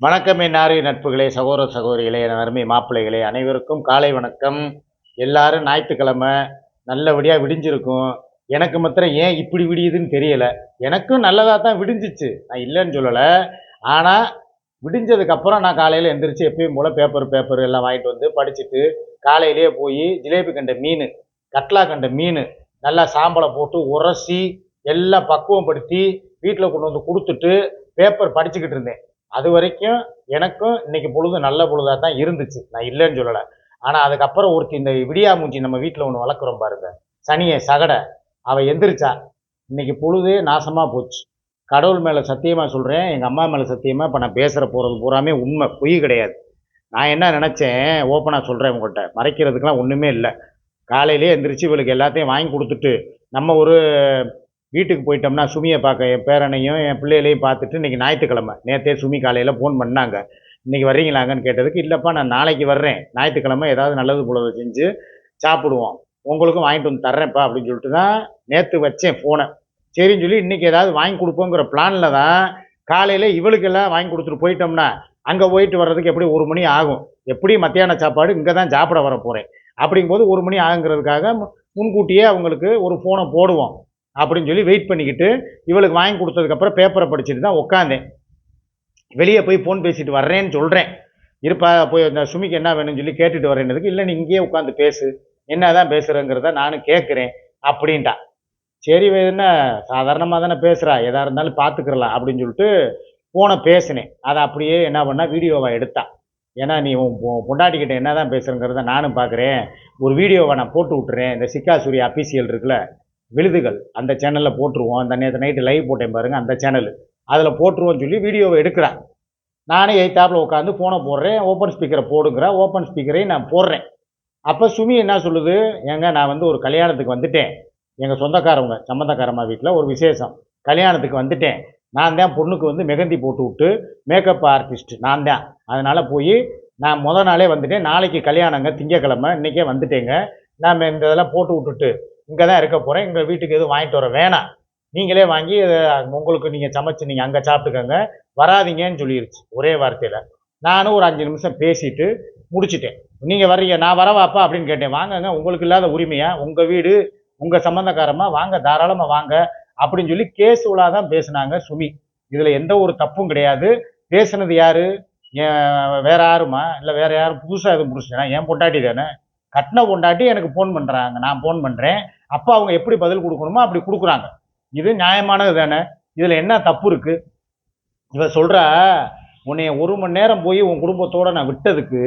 வணக்கம் என் நாரி நட்புகளே சகோதர சகோதரிகளே என் அருமை மாப்பிள்ளைகளே அனைவருக்கும் காலை வணக்கம். எல்லாரும் ஞாயிற்றுக்கிழமை நல்லபடியாக விடிஞ்சிருக்கும். எனக்கு மாத்திரம் ஏன் இப்படி விடியுதுன்னு தெரியலை. எனக்கும் நல்லதாக தான் விடிஞ்சிச்சு. நான் இல்லைன்னு சொல்லலை. ஆனால் விடிஞ்சதுக்கப்புறம் நான் காலையில் எந்திரிச்சு எப்பயும் போல் பேப்பர் பேப்பர் எல்லாம் வாங்கிட்டு வந்து படிச்சுட்டு காலையிலேயே போய் ஜிலேபி கண்ட மீன் கட்லா கண்ட மீன் நல்லா சாம்பலை போட்டு உரசி எல்லாம் பக்குவப்படுத்தி வீட்டில் கொண்டு வந்து கொடுத்துட்டு பேப்பர் படிச்சுக்கிட்டு இருந்தேன். அது வரைக்கும் எனக்கும் இன்னைக்கு பொழுது நல்ல பொழுதாக தான் இருந்துச்சு. நான் இல்லைன்னு சொல்லலை. ஆனால் அதுக்கப்புறம் ஒருத்தி இந்த விடியா மூஞ்சி நம்ம வீட்டில் ஒன்று வளர்க்குறோம் பாருங்க. சனியை சகடை அவள் எந்திரிச்சா இன்னைக்கு பொழுதே நாசமாக போச்சு. கடவுள் மேலே சத்தியமாக சொல்கிறேன் எங்கள் அம்மா மேலே சத்தியமாக இப்போ நான் பேசுகிற போகிறது பூராமே உண்மை பொய் கிடையாது. நான் என்ன நினச்சேன் ஓப்பனாக சொல்கிறேன் உங்கள்கிட்ட மறைக்கிறதுக்கெலாம் ஒன்றுமே இல்லை. காலையிலே எந்திரிச்சு இவளுக்கு எல்லாத்தையும் வாங்கி கொடுத்துட்டு நம்ம ஒரு வீட்டுக்கு போயிட்டோம்னா சுமியை பார்க்க என் பேரனையும் என் பிள்ளைகளையும் பார்த்துட்டு இன்றைக்கி ஞாயிற்றுக்கிழமை. நேற்றே சுமி காலையில் ஃபோன் பண்ணாங்க. இன்றைக்கி வர்றீங்களாங்கன்னு கேட்டதுக்கு இல்லைப்பா நான் நாளைக்கு வர்றேன். ஞாயிற்றுக்கிழமை ஏதாவது நல்லது புலவை செஞ்சு சாப்பிடுவோம். உங்களுக்கும் வாங்கிட்டு வந்து தர்றேன்ப்பா அப்படின்னு சொல்லிட்டு தான் நேற்று வச்சேன் ஃபோனை சரின்னு சொல்லி இன்றைக்கி ஏதாவது வாங்கி கொடுப்போங்கிற பிளானில் தான் காலையில் இவளுக்கெல்லாம் வாங்கி கொடுத்துட்டு போயிட்டோம்னா அங்கே போயிட்டு வர்றதுக்கு எப்படி ஒரு மணி ஆகும்? எப்படி மத்தியான சாப்பாடு இங்கே தான் சாப்பிட வர போகிறேன் அப்படிங்கும்போது ஒரு மணி ஆகுங்கிறதுக்காக முன்கூட்டியே அவங்களுக்கு ஒரு ஃபோனை போடுவோம். அப்படின்னு சொல்லி வெயிட் பண்ணிக்கிட்டு இவளுக்கு வாங்கி கொடுத்ததுக்கப்புறம் பேப்பரை படிச்சுட்டு தான் உட்காந்தேன் வெளியே போய் ஃபோன் பேசிட்டு வர்றேன்னு சொல்கிறேன் இருப்பா போய் அந்த சுமிக்கு என்ன வேணும்னு சொல்லி கேட்டுட்டு வரேன்னதுக்கு இல்லை நீ இங்கேயே உட்காந்து பேசு. என்ன தான் பேசுகிறேங்கிறத நானும் கேட்குறேன் அப்படின்ட்டா. சரி என்ன சாதாரணமாக தானே பேசுகிறா எதாக இருந்தாலும் பார்த்துக்கிறலாம் அப்படின்னு சொல்லிட்டு ஃபோனை பேசினேன். அதை அப்படியே என்ன பண்ணால் வீடியோவை எடுத்தா. ஏன்னா நீ உன் பொண்டாட்டி பொண்டாட்டிக்கிட்ட என்ன தான் பேசுகிறேங்கிறத நானும் பார்க்குறேன் ஒரு வீடியோவை நான் போட்டு விட்டுறேன். இந்த சிக்கா சூர்யா இருக்குல்ல விழுதுகள். அந்த சேனலில் போட்டுருவோம். அந்த நேற்று நைட்டு லைவ் போட்டேன் பாருங்கள் அந்த சேனல் அதில் போட்டுருவோம்னு சொல்லி வீடியோவை எடுக்கிறேன் நானே எய்த்தாப்பில் உட்காந்து ஃபோனை போடுறேன் ஓப்பன் ஸ்பீக்கரை போடுங்கிற ஓப்பன் ஸ்பீக்கரையும் நான் போடுறேன். அப்போ சுமி என்ன சொல்லுது? ஏங்க நான் வந்து ஒரு கல்யாணத்துக்கு வந்துட்டேன். எங்கள் சொந்தக்காரவங்க சம்மந்தக்காரம்மா வீட்டில் ஒரு விசேஷம். கல்யாணத்துக்கு வந்துட்டேன். நான் தான் பொண்ணுக்கு வந்து மெகந்தி போட்டு விட்டு மேக்கப் ஆர்டிஸ்ட் நான் தான். அதனால் போய் நான் முத நாளே வந்துட்டேன். நாளைக்கு கல்யாணங்க திங்கக்கிழமை இன்றைக்கே வந்துட்டேங்க. நான் இந்த இதெல்லாம் போட்டு விட்டுட்டு இங்கே தான் இருக்க போகிறேன் எங்கள் வீட்டுக்கு எதுவும் வாங்கிட்டு வர வேணாம். நீங்களே வாங்கி இதை உங்களுக்கு நீங்கள் சமைச்சு நீங்கள் அங்கே சாப்பிட்டுக்கங்க. வராதீங்கன்னு சொல்லிருச்சு ஒரே வார்த்தையில். நானும் ஒரு அஞ்சு நிமிஷம் பேசிட்டு முடிச்சிட்டேன். நீங்கள் வர்றீங்க நான் வரவாப்பா அப்படின்னு கேட்டேன். வாங்கங்க உங்களுக்கு இல்லாத உரிமையாக உங்கள் வீடு உங்கள் சம்மந்தக்காரமாக வாங்க தாராளமாக வாங்க அப்படின்னு சொல்லி கேசுவலாக தான் பேசுனாங்க சுமி. இதில் எந்த ஒரு தப்பும் கிடையாது. பேசுனது யாரு? வேற யாருமா? இல்லை வேற யாரும் புதுசாக எதுவும் முடிச்சுனா என் பொண்டாட்டி தானே? கட்டின கொண்டாட்டி எனக்கு ஃபோன் பண்ணுறாங்க நான் ஃபோன் பண்ணுறேன் அப்போ அவங்க எப்படி பதில் கொடுக்கணுமோ அப்படி கொடுக்குறாங்க. இது நியாயமானது தானே? இதில் என்ன தப்பு இருக்குது இவ சொல்கிறா உன்னைய ஒரு மணி நேரம் போய் உன் குடும்பத்தோட நான் விட்டதுக்கு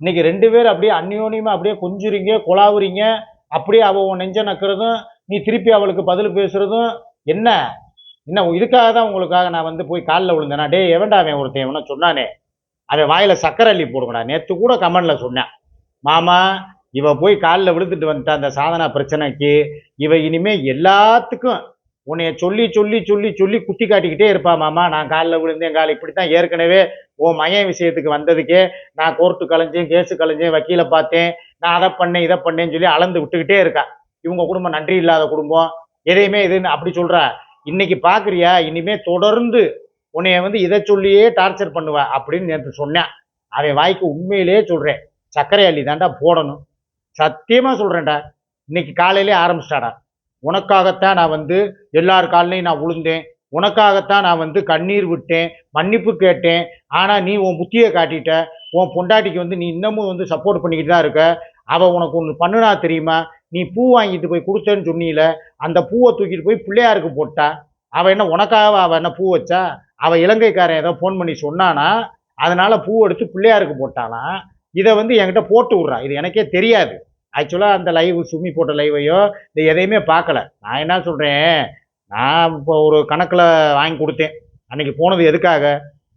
இன்னைக்கு ரெண்டு பேர் அப்படியே அந்யோன்யமாக அப்படியே கொஞ்சுறீங்க குழாவுறீங்க அப்படியே அவள் உன் நெஞ்ச நக்கிறதும் நீ திருப்பி அவளுக்கு பதில் பேசுகிறதும் என்ன? என்ன இதுக்காக தான் உங்களுக்காக நான் வந்து போய் காலில் விழுந்தேனா? டேய் எவன்டா அவன் ஒருத்தன்? எவனா சொன்னானே. அவன் வாயில் சக்கரை அள்ளி போடுங்கடா. நேற்று கூட கமெண்டில் சொன்னேன். மாமா இவ போய் காலில் விழுந்துட்டு வந்துட்டா அந்த சாதனா பிரச்சனைக்கு. இவ இனிமே எல்லாத்துக்கும் உன்னைய சொல்லி சொல்லி சொல்லி சொல்லி குத்தி காட்டிக்கிட்டே இருப்பா மாமா. நான் காலில் விழுந்தேன் கால் இப்படித்தான் ஏற்கனவே உன் மய விஷயத்துக்கு வந்ததுக்கே நான் கோர்ட்டு கலைஞ்சேன் கேஸு கலைஞ்சேன் வக்கீலை பார்த்தேன் நான் அதை பண்ணேன் இதை பண்ணேன்னு சொல்லி அளந்து விட்டுக்கிட்டே இருக்கா. இவங்க குடும்பம் நன்றி இல்லாத குடும்பம். எதையுமே இதுன்னு அப்படி சொல்கிறா இன்னைக்கு பார்க்குறியா இனிமே தொடர்ந்து உன்னைய வந்து இதை சொல்லியே டார்ச்சர் பண்ணுவேன் அப்படின்னு நேற்று சொன்னேன் அவன் வாய்க்கு உண்மையிலேயே சொல்கிறேன் சர்க்கரை அள்ளி தாண்டா போடணும். சத்தியமாக சொல்கிறேன்டா இன்னைக்கு காலையிலே ஆரம்பிச்சிட்டாடா. உனக்காகத்தான் நான் வந்து எல்லார் காலையும் நான் விழுந்தேன் உனக்காகத்தான் நான் வந்து கண்ணீர் விட்டேன் மன்னிப்பு கேட்டேன். ஆனால் நீ உன் புத்தியை காட்டிட்ட உன் பொண்டாட்டிக்கு வந்து நீ இன்னமும் வந்து சப்போர்ட் பண்ணிக்கிட்டு தான் இருக்க. அவள் உனக்கு ஒன்று பண்ணுனா தெரியுமா? நீ பூ வாங்கிட்டு போய் கொடுத்தேன்னு சொன்னீல அந்த பூவை தூக்கிட்டு போய் பிள்ளையாருக்கு போட்டா அவள் என்ன உனக்காக அவள் என்ன பூ வச்சா? அவள் இலங்கைக்காரன் ஏதோ ஃபோன் பண்ணி சொன்னானா அதனால் பூ எடுத்து பிள்ளையாருக்கு போட்டானா? இதை வந்து என்கிட்ட போட்டு விட்றா. இது எனக்கே தெரியாது. ஆக்சுவலாக அந்த லைவ் சுமி போட்ட லைவையோ இது எதையுமே பார்க்கல. நான் என்ன சொல்கிறேன் நான் இப்போ ஒரு கணக்கில் வாங்கி கொடுத்தேன். அன்றைக்கி போனது எதுக்காக?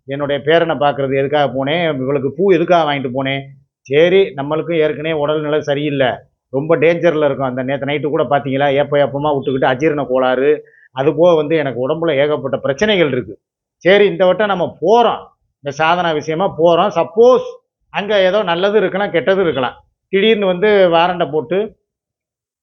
என்னுடைய பேரனை பார்க்கறது எதுக்காக போனேன்? இவளுக்கு பூ எதுக்காக வாங்கிட்டு போனேன்? சரி நம்மளுக்கும் ஏற்கனவே உடல்நிலை சரியில்லை. ரொம்ப டேஞ்சரில் இருக்கும். அந்த நேற்று நைட்டு கூட பார்த்தீங்களா? ஏப்ப ஏப்பமாக விட்டுக்கிட்டு அஜீரண கோளாறு. அது போக வந்து எனக்கு உடம்புல ஏகப்பட்ட பிரச்சனைகள் இருக்குது சரி இந்த வட்டம் நம்ம போகிறோம் இந்த சாதனா விஷயமா போகிறோம் சப்போஸ் அங்கே ஏதோ நல்லது இருக்கலாம் கெட்டது இருக்கலாம். திடீர்னு வந்து வாரண்டை போட்டு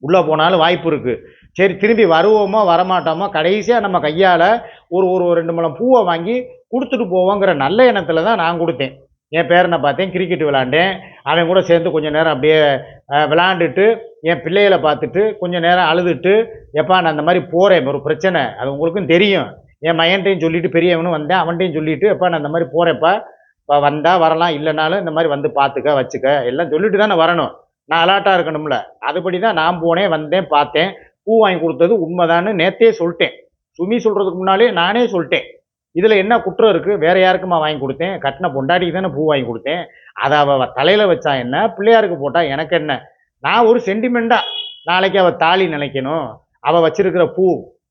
உள்ளே போனாலும் வாய்ப்பு இருக்குது சரி திரும்பி வருவோமோ வரமாட்டோமோ கடைசியாக நம்ம கையால் ஒரு ஒரு ரெண்டு முழம் பூவை வாங்கி கொடுத்துட்டு போவோங்கிற நல்ல எண்ணத்தில் தான் நான் கொடுத்தேன். என் பேரனை பார்த்தேன் கிரிக்கெட் விளாண்டேன் அவன் கூட சேர்ந்து கொஞ்சம் நேரம் அப்படியே விளாண்டுட்டு என் பிள்ளைகளை பார்த்துட்டு கொஞ்சம் நேரம் அழுதுட்டு எப்பா நான் அந்த மாதிரி போகிறேன் ஒரு பிரச்சனை. அது உங்களுக்கும் தெரியும். என் மையன்ட்டையும் சொல்லிவிட்டு பெரியவனும் வந்தேன் அவன்கிட்டையும் சொல்லிவிட்டு எப்பா நான் அந்த மாதிரி போகிறேப்பா இப்போ வந்தால் வரலாம் இல்லைனாலும் இந்த மாதிரி வந்து பார்த்துக்க வச்சுக்க. எல்லாம் சொல்லிட்டு தானே வரணும். நான் அலாட்டாக இருக்கணும்ல. அதுபடி தான் நான் போனேன் வந்தேன் பார்த்தேன். பூ வாங்கி கொடுத்தது உண்மைதான்னு நேத்தே சொல்லிட்டேன். சுமி சொல்கிறதுக்கு முன்னாலே நானே சொல்லிட்டேன். இதில் என்ன குற்றம் இருக்குது வேற யாருக்குமா வாங்கி கொடுத்தேன்? கட்டின பொண்டாட்டிக்கு தானே பூ வாங்கி கொடுத்தேன். அதை அவள் தலையில் வச்சா என்ன? பிள்ளையாருக்கு போட்டால் எனக்கு என்ன? நான் ஒரு சென்டிமெண்ட்டாக நாளைக்கு அவள் தாலி நினைக்கணும். அவள் வச்சிருக்கிற பூ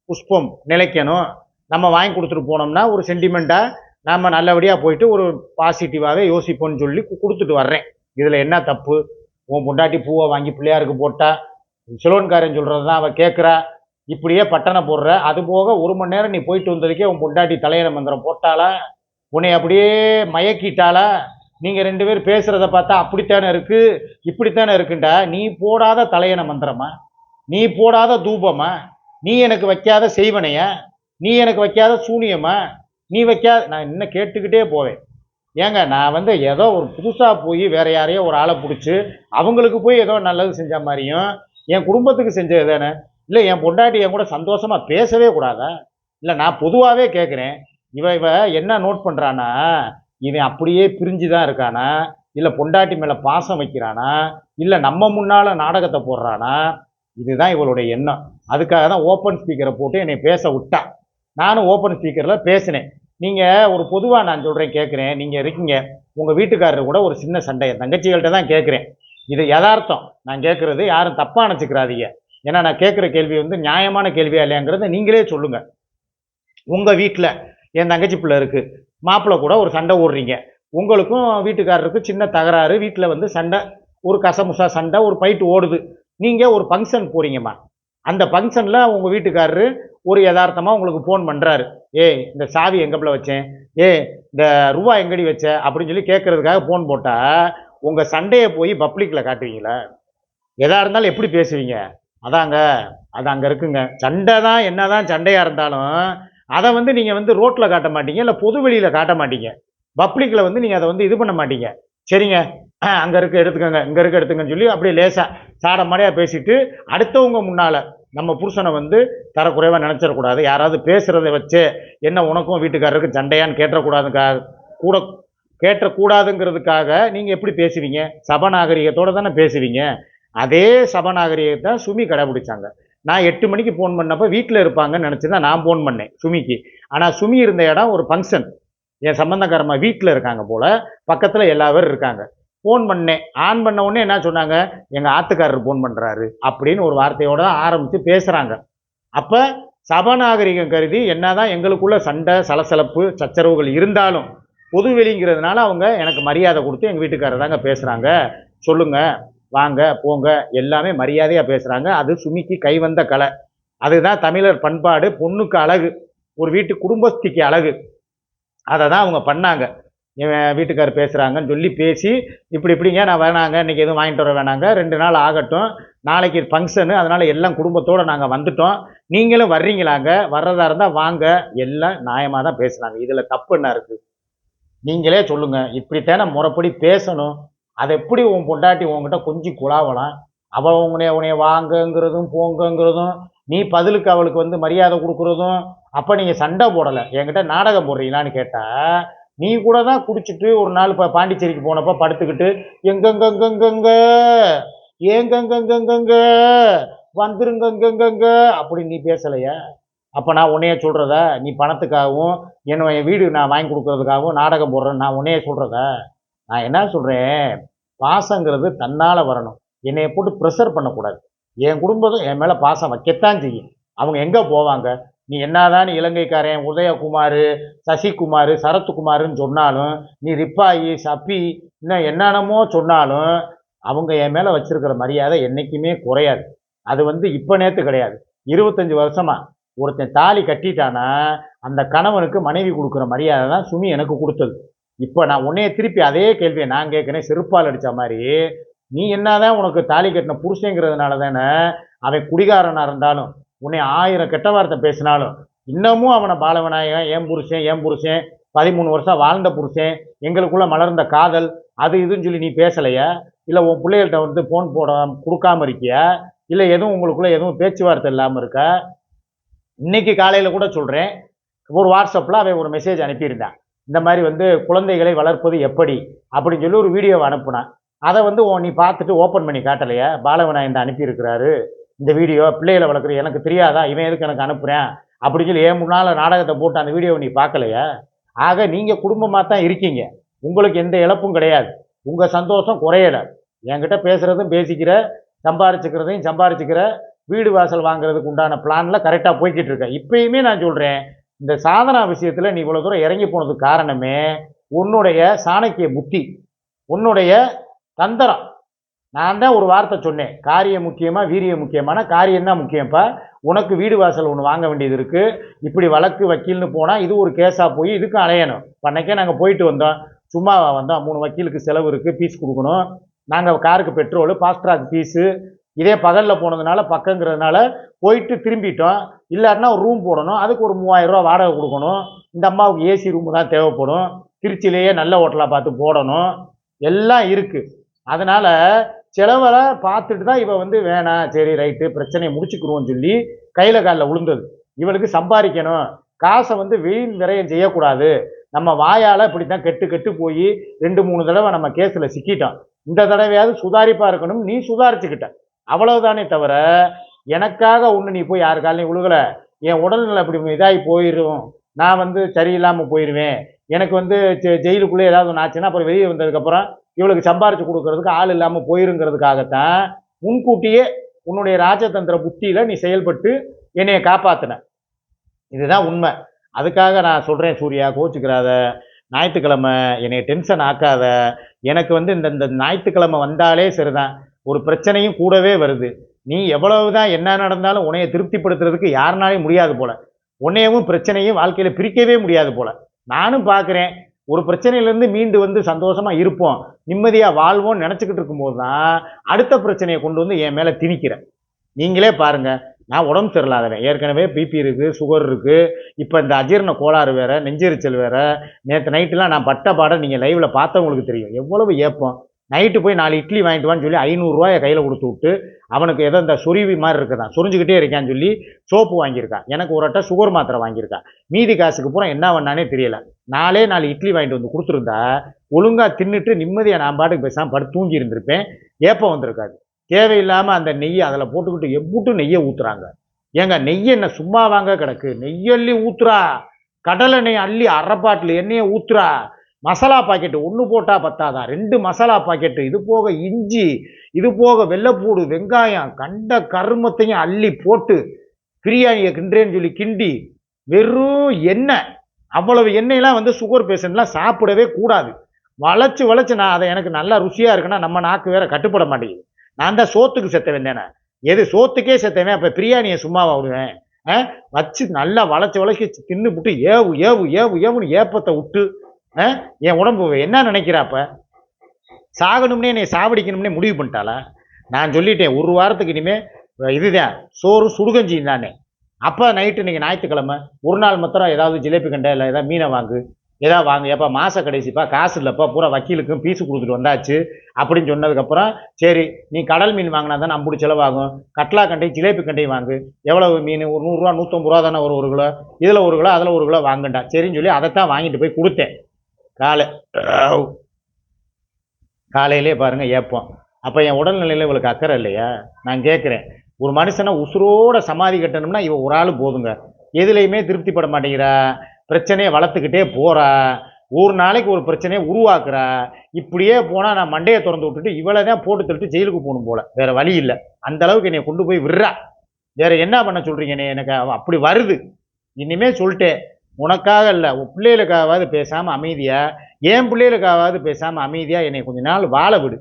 புஷ்பம் நிலைக்கணும். நம்ம வாங்கி கொடுத்துட்டு போனோம்னா ஒரு சென்டிமெண்ட்டாக நாம் நல்லபடியாக போயிட்டு ஒரு பாசிட்டிவாகவே யோசிப்போம்னு சொல்லி கொடுத்துட்டு வர்றேன். இதில் என்ன தப்பு? உன் பொண்டாட்டி பூவை வாங்கி பிள்ளையாருக்கு போட்டா சிலோன்காரன் சொல்கிறது தான் அவள் கேட்குறா இப்படியே பட்டனை போடுற. அது போக ஒரு மணி நேரம் நீ போயிட்டு வந்ததுக்கே உன் பொண்டாட்டி தலையில மந்திரம் போட்டாளா? உன்னை அப்படியே மயக்கிட்டாளா? நீங்கள் ரெண்டு பேர் பேசுகிறத பார்த்தா அப்படித்தானே இருக்குது இப்படித்தானே இருக்குண்டா? நீ போடாத தலையண மந்திரமா? நீ போடாத தூபமா? நீ எனக்கு வைக்காத செய்வனையா? நீ எனக்கு வைக்காத சூனியமா? நீ வைக்காத. நான் இன்னும் கேட்டுக்கிட்டே போவேன். ஏங்க நான் வந்து ஏதோ ஒரு புதுசாக போய் வேற யாரையோ ஒரு ஆளை பிடிச்சி அவங்களுக்கு போய் ஏதோ நல்லது செஞ்ச மாதிரியும் என் குடும்பத்துக்கு செஞ்சது தானே? இல்லை என் பொண்டாட்டி என் கூட சந்தோஷமாக பேசவே கூடாதா? இல்லை நான் பொதுவாகவே கேட்குறேன் இவ இவ என்ன நோட் பண்ணுறானா இவன் அப்படியே பிரிஞ்சு தான் இருக்கானா? இல்லை பொண்டாட்டி மேலே பாசம் வைக்கிறானா? இல்லை நம்ம முன்னால் நாடகத்தை போடுறானா? இதுதான் இவளுடைய எண்ணம். அதுக்காக தான் ஓப்பன் ஸ்பீக்கரை போட்டு என்னை பேச விட்டா. நானும் ஓப்பன் ஸ்பீக்கரில் பேசினேன். நீங்கள் ஒரு பொதுவாக நான் சொல்கிறேன் கேட்குறேன் நீங்கள் இருக்கீங்க. உங்கள் வீட்டுக்காரர் கூட ஒரு சின்ன சண்டை. என் தங்கச்சிகள்கிட்ட தான் கேட்குறேன் இது யதார்த்தம். நான் கேட்குறது யாரும் தப்பாக நினச்சிக்கிறாதீங்க. ஏன்னா நான் கேட்குற கேள்வி வந்து நியாயமான கேள்வியா இல்லையாங்கிறத நீங்களே சொல்லுங்கள் உங்கள் வீட்டில் என் தங்கச்சி பிள்ளை இருக்குது மாப்பிள்ளை கூட ஒரு சண்டை ஓடுறீங்க. உங்களுக்கும் வீட்டுக்காரருக்கும் சின்ன தகராறு. வீட்டில் வந்து சண்டை ஒரு கசமுசா சண்டை ஒரு பைட்டு ஓடுது. நீங்கள் ஒரு ஃபங்க்ஷன் போகிறீங்கம்மா அந்த ஃபங்க்ஷனில் உங்கள் வீட்டுக்காரரு ஒரு யதார்த்தமாக உங்களுக்கு ஃபோன் பண்ணுறாரு ஏய் இந்த சாவி எங்கப்பில் வச்சேன்? ஏ இந்த ரூபா எங்கடி வச்ச? அப்படின்னு சொல்லி கேட்குறதுக்காக ஃபோன் போட்டால் உங்கள் சண்டையை போய் பப்ளிக்கில் காட்டுவீங்களா எதாக இருந்தாலும் எப்படி பேசுவீங்க? அதாங்க அது அங்கே இருக்குங்க. சண்டை தான் என்ன தான் சண்டையாக இருந்தாலும் அதை வந்து நீங்கள் வந்து ரோட்டில் காட்ட மாட்டீங்க இல்லை பொது வெளியில் காட்ட மாட்டீங்க. பப்ளிக்கில் வந்து நீங்கள் அதை வந்து இது பண்ண மாட்டீங்க. சரிங்க அங்கே இருக்க எடுத்துக்கோங்க இங்கே இருக்க எடுத்துக்கன்னு சொல்லி அப்படியே லேசாக சாட மாடையாக பேசிட்டு அடுத்தவங்க முன்னால் நம்ம புருஷனை வந்து தரக்குறைவாக நினச்சிடக்கூடாது. யாராவது பேசுகிறத வச்சு என்ன உனக்கும் வீட்டுக்காரருக்கு சண்டையான்னு கேட்டக்கூடாதுக்காக கூட கேட்டக்கூடாதுங்கிறதுக்காக நீங்கள் எப்படி பேசுவீங்க? சபநாகரிகத்தோடு தானே பேசுவீங்க? அதே சபநாகரிகத்தை சுமி கடைபிடிச்சாங்க. நான் எட்டு மணிக்கு ஃபோன் பண்ணப்போ வீட்டில் இருப்பாங்கன்னு நினச்சி தான் நான் ஃபோன் பண்ணேன் சுமிக்கு. ஆனால் சுமி இருந்த இடம் ஒரு ஃபங்க்ஷன் என் சம்மந்தக்காரமாக வீட்டில் இருக்காங்க போல் பக்கத்தில் எல்லா பேரும் இருக்காங்க. ஃபோன் பண்ணேன். ஆன் பண்ண உடனே என்ன சொன்னாங்க? எங்கள் ஆத்துக்காரர் ஃபோன் பண்ணுறாரு அப்படின்னு ஒரு வார்த்தையோட தான் ஆரம்பித்து பேசுகிறாங்க அப்போ சபாநாகரிகம் கருதி என்னதான் எங்களுக்குள்ள சண்டை சலசலப்பு சச்சரவுகள் இருந்தாலும் பொதுவெளிங்கிறதுனால அவங்க எனக்கு மரியாதை கொடுத்து எங்கள் வீட்டுக்காரர் தாங்க பேசுகிறாங்க சொல்லுங்கள் வாங்க போங்க எல்லாமே மரியாதையாக பேசுகிறாங்க அது சுமிக்கு கைவந்த கலை. அதுதான் தமிழர் பண்பாடு பொண்ணுக்கு அழகு ஒரு வீட்டு குடும்பஸ்திக்கு அழகு. அதை தான் அவங்க பண்ணாங்க. இவன் வீட்டுக்கார் பேசுகிறாங்கன்னு சொல்லி பேசி இப்படி இப்படிங்க நான் வேணாங்க இன்றைக்கி எதுவும் வாங்கிட்டு வர வேணாங்க ரெண்டு நாள் ஆகட்டும் நாளைக்கு ஃபங்க்ஷனு அதனால் எல்லாம் குடும்பத்தோடு நாங்கள் வந்துட்டோம். நீங்களும் வர்றீங்களாங்க? வர்றதா இருந்தால் வாங்க. எல்லாம் நியாயமாக தான் பேசுகிறாங்க இதில் தப்பு என்ன இருக்குது நீங்களே சொல்லுங்கள் இப்படித்தானே முறைப்படி பேசணும். அதை எப்படி உன் பொண்டாட்டி உங்ககிட்ட கொஞ்சம் குழாவலாம்? அவள் உன்னைய உனைய வாங்கங்கிறதும் போங்கங்கிறதும் நீ பதிலுக்கு அவளுக்கு வந்து மரியாதை கொடுக்குறதும் அப்போ நீங்கள் சண்டை போடலை. என்கிட்ட நாடகம் போடுறீங்களான்னு கேட்டால் நீ கூட தான் குடிச்சிட்டு ஒரு நாள் இப்போ பாண்டிச்சேரிக்கு போனப்போ படுத்துக்கிட்டு எங்கெங்கெங்கெங்கெங்க ஏங்கெங்கெங்கெங்கெங்க வந்துருங்கெங்கெங்கெங்க அப்படி நீ பேசலையா? அப்போ நான் உன்னைய சொல்கிறத நீ பணத்துக்காகவும் என்னுடைய வீடு நான் வாங்கி கொடுக்குறதுக்காகவும் நாடகம் போடுறேன் நான் உன்னைய சொல்கிறத நான் என்ன சொல்கிறேன் பாசங்கிறது தன்னால் வரணும். என்னைய போட்டு ப்ரெஷர் பண்ணக்கூடாது. என் குடும்பம் என் மேலே பாசம் வைக்கத்தான் செய்யும். அவங்க எங்கே போவாங்க? நீ என்னதான் இலங்கைக்காரன் உதயகுமார் சசிகுமார் சரத்குமார்னு சொன்னாலும் நீ ரிப்பாயி சப்பி இன்னும் என்னென்னமோ சொன்னாலும் அவங்க என் மேலே வச்சுருக்கிற மரியாதை என்றைக்குமே குறையாது. அது வந்து இப்போ நேற்று கிடையாது. இருபத்தஞ்சி வருஷமாக ஒருத்தன் தாலி கட்டிட்டானா அந்த கணவனுக்கு மனைவி கொடுக்குற மரியாதை தான் சுமி எனக்கு கொடுத்தது. இப்போ நான் உன்னைய திருப்பி அதே கேள்வியை நான் கேட்குறேன் செருப்பால் அடித்த மாதிரி. நீ என்னதான் உனக்கு தாலி கட்டின புருஷங்கிறதுனால தானே அவன் குடிகாரனாக இருந்தாலும் உன்னை ஆயிரம் கெட்ட வார்த்தை பேசினாலும் இன்னமும் அவனை பாலவிநாயகன் ஏன் புருஷன் ஏன் புருஷன் பதிமூணு வருஷம் வாழ்ந்த புருஷன் எங்களுக்குள்ளே மலர்ந்த காதல் அது இதுன்னு சொல்லி நீ பேசலையா? இல்லை உன் பிள்ளைகள்கிட்ட வந்து ஃபோன் போட கொடுக்காம இருக்கியா? இல்லை எதுவும் உங்களுக்குள்ள எதுவும் பேச்சுவார்த்தை இல்லாமல் இருக்க? இன்னைக்கு காலையில் கூட சொல்கிறேன் ஒரு வாட்ஸ்அப்பில் அவன் ஒரு மெசேஜ் அனுப்பியிருந்தான். இந்த மாதிரி வந்து குழந்தைகளை வளர்ப்பது எப்படி? அப்படின்னு சொல்லி ஒரு வீடியோவை அனுப்புனான். அதை வந்து உன் நீ பார்த்துட்டு ஓப்பன் பண்ணி காட்டலையா? பாலவனாயன் அனுப்பியிருக்கிறாரு. இந்த வீடியோ பிள்ளைகளை வளர்க்குற எனக்கு தெரியாதா? இவன் எதுக்கு எனக்கு அனுப்புகிறேன் அப்படின்னு சொல்லி ஏன் முன்னால் நாடகத்தை போட்டு அந்த வீடியோவை நீ பார்க்கலையா? ஆக நீங்கள் குடும்பமாக தான் இருக்கீங்க. உங்களுக்கு எந்த இழப்பும் கிடையாது. உங்கள் சந்தோஷம் குறையலை. என்கிட்ட பேசுகிறதும் பேசிக்கிற சம்பாரிச்சுக்கிறதையும் சம்பாரிச்சுக்கிற வீடு வாசல் வாங்குறதுக்கு உண்டான பிளானில் கரெக்டாக போய்கிட்டு இருக்க. இப்பயுமே நான் சொல்கிறேன் இந்த சாதனா விஷயத்தில் நீ இவ்வளோ தூரம் இறங்கி போனதுக்கு காரணமே உன்னுடைய சாணக்கிய புத்தி உன்னுடைய தந்திரம். நான் தான் ஒரு வார்த்தை சொன்னேன். காரியம் முக்கியமாக வீரியம் முக்கியமான காரியம் தான் முக்கியம்ப்பா உனக்கு வீடு வாசல் ஒன்று வாங்க வேண்டியது இருக்குது இப்படி வழக்கு வக்கீல்னு போனால் இது ஒரு கேஸாக போய் இதுக்கும் அலையணும். பண்ணக்கே அன்னைக்கே நாங்கள் போயிட்டு வந்தோம். சும்மா வந்தோம். மூணு வக்கீலுக்கு செலவு இருக்குது ஃபீஸ் கொடுக்கணும். நாங்கள் காருக்கு பெட்ரோலு ஃபாஸ்ட்ராக் ஃபீஸு இதே பகலில் போனதுனால பக்கங்கிறதுனால போயிட்டு திரும்பிட்டோம். இல்லாட்டினா ஒரு ரூம் போடணும். அதுக்கு ஒரு மூவாயிரரூவா வாடகை கொடுக்கணும். இந்த அம்மாவுக்கு ஏசி ரூம் தான் தேவைப்படும். திருச்சியிலேயே நல்ல ஹோட்டலாக பார்த்து போடணும். எல்லாம் இருக்குது அதனால் செலவெல்லாம் பார்த்துட்டு தான் இவன் வந்து வேணாம் சரி ரைட்டு பிரச்சனையை முடிச்சுக்கிருவோம்னு சொல்லி கையில் காலில் விழுந்தது இவளுக்கு சம்பாதிக்கணும். காசை வந்து வீண் விரயம் செய்யக்கூடாது. நம்ம வாயால் இப்படி தான் கெட்டு கெட்டு போய் ரெண்டு மூணு தடவை நம்ம கேஸில் சிக்கிட்டோம். இந்த தடவையாவது சுதாரிப்பாக இருக்கணும். நீ சுதாரிச்சுக்கிட்ட. அவ்வளவுதானே தவிர எனக்காக ஒன்று நீ போய் யாருக்காலையும் காலையும் என் உடல்நிலை அப்படி இதாகி போயிடும் நான் வந்து சரியில்லாமல் போயிடுவேன் எனக்கு வந்து ஜெயிலுக்குள்ளே ஏதாவது ஒன்று ஆச்சுன்னா அப்புறம் வெளியே வந்ததுக்கப்புறம் இவளுக்கு சம்பாரிச்சு கொடுக்கறதுக்கு ஆள் இல்லாமல் போயிருங்கிறதுக்காகத்தான் முன்கூட்டியே உன்னுடைய ராஜதந்திர புத்தியில் நீ செயல்பட்டு என்னைய காப்பாற்றின இதுதான் உண்மை. அதுக்காக நான் சொல்கிறேன் சூர்யா கோச்சுக்கிறாத ஞாயிற்றுக்கிழமை என்னை டென்ஷன் ஆக்காத. எனக்கு வந்து இந்த இந்த ஞாயிற்றுக்கிழமை வந்தாலே சரிதான். ஒரு பிரச்சனையும் கூடவே வருது. நீ எவ்வளவுதான் என்ன நடந்தாலும் உன்னைய திருப்திப்படுத்துறதுக்கு யாருனாலையும் முடியாது போல. உன்னையவும் பிரச்சனையும் வாழ்க்கையில் பிரிக்கவே முடியாது போல. நானும் பார்க்குறேன் ஒரு பிரச்சனையிலேருந்து மீண்டு வந்து சந்தோஷமாக இருப்போம். நிம்மதியாக வாழ்வோம்னு நினச்சிக்கிட்டு இருக்கும்போது தான் அடுத்த பிரச்சனையை கொண்டு வந்து என் மேலே திணிக்கிறேன். நீங்களே பாருங்கள் நான் உடம்பு சரியில்லாதவன். ஏற்கனவே பிபி இருக்குது சுகர் இருக்குது இப்போ இந்த அஜீரண கோளாறு வேறு நெஞ்செரிச்சல் வேறு. நேற்று நைட்டெலாம் நான் பட்ட பாடம் நீங்கள் லைவில் பார்த்தவங்களுக்கு தெரியும். எவ்வளவு ஏப்பம். நைட்டு போய் நாலு இட்லி வாங்கிட்டு வான்னு சொல்லி ஐநூறுரூவாயை கையில் கொடுத்து விட்டு அவனுக்கு எதோ இந்த சொருவி மாதிரி இருக்குதான். சொரிஞ்சுக்கிட்டே இருக்கான்னு சொல்லி சோப்பு வாங்கியிருக்கான் எனக்கு ஒரு அட்டை சுகர் மாத்திரை வாங்கியிருக்கான் மீதி காசுக்கு பூரா என்ன பண்ணானே தெரியல. நாலே நாலு இட்லி வாங்கிட்டு வந்து கொடுத்துருந்தா ஒழுங்காக தின்னுட்டு நிம்மதியாக நான் பாட்டுக்கு பேசாமல் படுத்து தூங்கி இருந்திருப்பேன். ஏப்பம் வந்திருக்காது. தேவையில்லாமல் அந்த நெய்யை அதில் போட்டுக்கிட்டு எப்புட்டு நெய்யை ஊற்றுறாங்க ஏங்க நெய் என்ன சும்மா வாங்க கிடக்கு? நெய்யள்ளி ஊத்துறா. கடலை நெய் அள்ளி அரைப்பாட்டில் எண்ணெயை ஊத்துறா. மசாலா பாக்கெட்டு ஒன்று போட்டால் பத்தாதான் ரெண்டு மசாலா பாக்கெட்டு. இது போக இஞ்சி இது போக வெள்ளைப்பூடு வெங்காயம் கண்ட கருமத்தையும் அள்ளி போட்டு பிரியாணியை கிண்டுறேன்னு சொல்லி கிண்டி வெறும் எண்ணெய். அவ்வளவு எண்ணெயெல்லாம் வந்து சுகர் பேஷண்ட்லாம் சாப்பிடவே கூடாது. வளைச்சு வளைச்சு நான் அதை எனக்கு நல்லா ருசியாக இருக்குன்னா நம்ம நாக்கு வேற கட்டுப்பட மாட்டேங்குது. நான் தான் சோத்துக்கு செத்தவன் தானே எது சோத்துக்கே செத்தவன்? அப்போ பிரியாணியை சும்மாவா விடுவேன்? ஆ? வச்சு நல்லா வளைச்சு வளைச்சு தின்னு விட்டு ஏவு ஏவு ஏவு ஏவுன்னு ஏப்பத்தை விட்டு என் உடம்பு என்ன நினைக்கிறாப்ப சாகணும்னே என்னை சாவடிக்கணும்னே முடிவு பண்ணிட்டாளா? நான் சொல்லிட்டேன் ஒரு வாரத்துக்கு இனிமேல் இதுதான் சோறு சுடுகஞ்சியும் தானே. அப்போ நைட்டு நீங்கள் ஞாயிற்றுக்கிழமை ஒரு நாள் மாத்திரம் ஏதாவது ஜிலேபி கண்டை இல்லை ஏதாவது மீனை வாங்கு ஏதாவது வாங்கு. ஏப்பா மாத கடைசிப்பா காசு இல்லைப்பா பூரா வக்கீலுக்கும் பீஸு கொடுத்துட்டு வந்தாச்சு அப்படின்னு சொன்னதுக்கப்புறம் சரி நீ கடல் மீன் வாங்கினா தான் அம்புடி செலவாகும். கட்லா கண்டை ஜிலேபி கண்டையும் வாங்கு. எவ்வளவு மீன்? ஒரு நூறுரூவா நூற்றம்பது ரூபா தானே ஒரு ஒரு கிலோ. இதில் ஒரு கிலோ அதில் ஒரு கிலோ வாங்கண்டா. சரின்னு சொல்லி அதைத்தான் வாங்கிட்டு போய் கொடுத்தேன். காலை காலையிலே பாருங்கள் ஏப்போம். அப்போ என் உடல்நிலையில் இவளுக்கு அக்கறை இல்லையா? நான் கேட்குறேன் ஒரு மனுஷனை உசுரோட சமாதி கட்டணும்னா இவள் ஒரு ஆள் போதுங்க. எதுலேயுமே திருப்திப்பட மாட்டேங்கிறா. பிரச்சனையை வளர்த்துக்கிட்டே போகிறா ஒரு நாளைக்கு ஒரு பிரச்சனையை உருவாக்குறா. இப்படியே போனால் நான் மண்டையை திறந்து விட்டுட்டு இவளை தான் போட்டு தள்ளிட்டு ஜெயிலுக்கு போகணும் போல. வேறு வழி இல்லை. அந்த அளவுக்கு என்னை கொண்டு போய் விடுறா. வேறு என்ன பண்ண சொல்கிறீங்க என்னை எனக்கு அப்படி வருது. இனிமேல் சொல்லிட்டேன். உனக்காக இல்லை உன் பிள்ளைகளுக்காகவாது பேசாமல் அமைதியாக என் பிள்ளைகளுக்காகவாது பேசாமல் அமைதியாக என்னை கொஞ்ச நாள் வாழ விடு.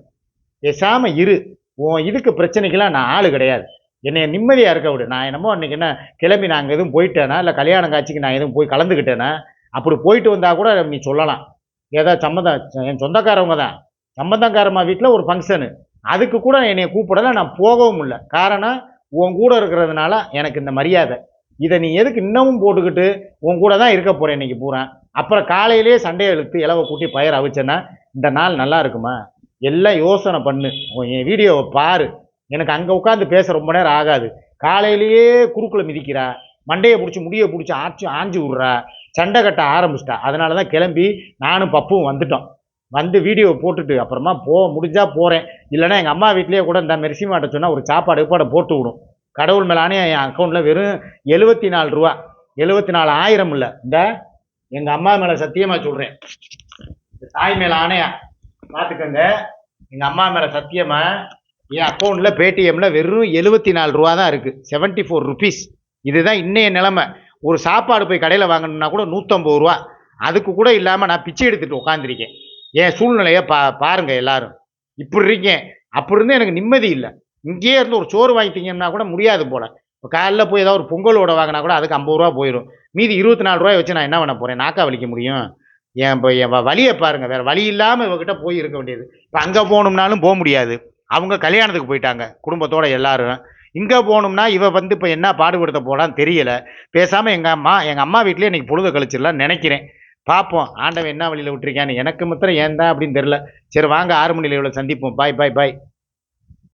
பேசாமல் இரு. உன் இதுக்கு பிரச்சனைக்கெல்லாம் நான் ஆள் கிடையாது. என்னை நிம்மதியாக இருக்க விடு. நான் என்னமோ அன்றைக்கி என்ன கிளம்பி நாங்கள் எதுவும் போயிட்டேனா இல்லை கல்யாண காட்சிக்கு நான் எதுவும் போய் கலந்துக்கிட்டேனா அப்படி போயிட்டு வந்தால் கூட நீ சொல்லலாம். ஏதோ சம்மந்தம் என் சொந்தக்காரவங்க தான். சம்மந்தக்காரம்மா வீட்டில் ஒரு ஃபங்க்ஷனு அதுக்கு கூட என்னை கூப்பிடலாம் நான் போகவும் இல்லை. காரணம் உன் கூட இருக்கிறதுனால எனக்கு இந்த மரியாதை. இதை நீ எதுக்கு இன்னமும் போட்டுக்கிட்டு உன் கூட தான் இருக்க போகிறேன் இன்னைக்கு பூரா? அப்புறம் காலையிலேயே சண்டையை இழுத்து இலவை கூட்டி பயிர் அவிச்சேன்னா இந்த நாள் நல்லா இருக்குமா? எல்லாம் யோசனை பண்ணு. என் வீடியோவை பாரு. எனக்கு அங்கே உட்காந்து பேச ரொம்ப நேரம் ஆகாது. காலையிலேயே குறுக்கில் மிதிக்கிறா. மண்டையை பிடிச்சி முடியை பிடிச்சி ஆச்சு ஆஞ்சு விட்றா. சண்டை கட்ட ஆரம்பிச்சிட்டா. அதனால தான் கிளம்பி நானும் பப்பும் வந்துட்டோம். வந்து வீடியோ போட்டுட்டு அப்புறமா போ முடிஞ்சால் போகிறேன் இல்லைன்னா எங்கள் அம்மா வீட்லேயே கூட இந்த மெர்சி மாட்ட சொன்னால் ஒரு சாப்பாடு கீப்பாடை போட்டு விடும். கடவுள் மேலானே என் அக்கௌண்ட்டில் வெறும் எழுபத்தி நாலு ரூபா. எழுபத்தி நாலு ஆயிரம் இல்லை. இந்த எங்கள் அம்மா மேலே சத்தியமாக சொல்கிறேன் தாய் மேலே ஆணையா. பார்த்துக்கோங்க. எங்கள் அம்மா மேலே சத்தியமா என் அக்கௌண்ட்டில் பேடிஎம்மில் வெறும் எழுபத்தி நாலு ரூபா தான் இருக்குது செவன்ட்டி ஃபோர் ருபீஸ் இதுதான் இன்னைய நிலமை. ஒரு சாப்பாடு போய் கடையில் வாங்கணும்னா கூட நூற்றம்பது ரூபா. அதுக்கு கூட இல்லாமல் நான் பிச்சை எடுத்துகிட்டு உட்காந்துருக்கேன் என் சூழ்நிலையை பா பாருங்கள் எல்லாரும். இப்படி இருக்கேன். அப்படி இருந்து எனக்கு நிம்மதி இல்லை. இங்கேயே இருந்து ஒரு சோறு வாங்கிட்டீங்கன்னா கூட முடியாது போல். இப்போ காலைல போய் ஏதாவது ஒரு பொங்கலோட வாங்கினா கூட அதுக்கு ஐம்பது ரூபா போயிடும் மீதி இருபத்தி நாலு ரூபாய் வச்சு நான் என்ன பண்ண போகிறேன் நாக்கா வலிக்க முடியும்? என் இப்போ என் வழியை பாருங்கள் வேறு வழி இல்லாமல் இவகிட்ட போய் இருக்க வேண்டியது. இப்போ அங்கே போகணும்னாலும் போக முடியாது. அவங்க கல்யாணத்துக்கு போயிட்டாங்க. குடும்பத்தோட எல்லாரும். இங்கே போகணும்னா இவ வந்து இப்போ என்ன பாடுபடுத்த போடான்னு தெரியல. பேசாமல் எங்கள் அம்மா எங்கள் அம்மா வீட்டிலே இன்றைக்கி பொழுது கழிச்சிடலாம் நினைக்கிறேன். பார்ப்போம் ஆண்டவன் என்ன வழியில் விட்டுருக்கான்னு எனக்கு மாத்திரம் ஏன் தான் அப்படின்னு தெரில சரி வாங்க ஆறு மணியில் இவ்வளோ சந்திப்போம். பாய் பாய் பாய்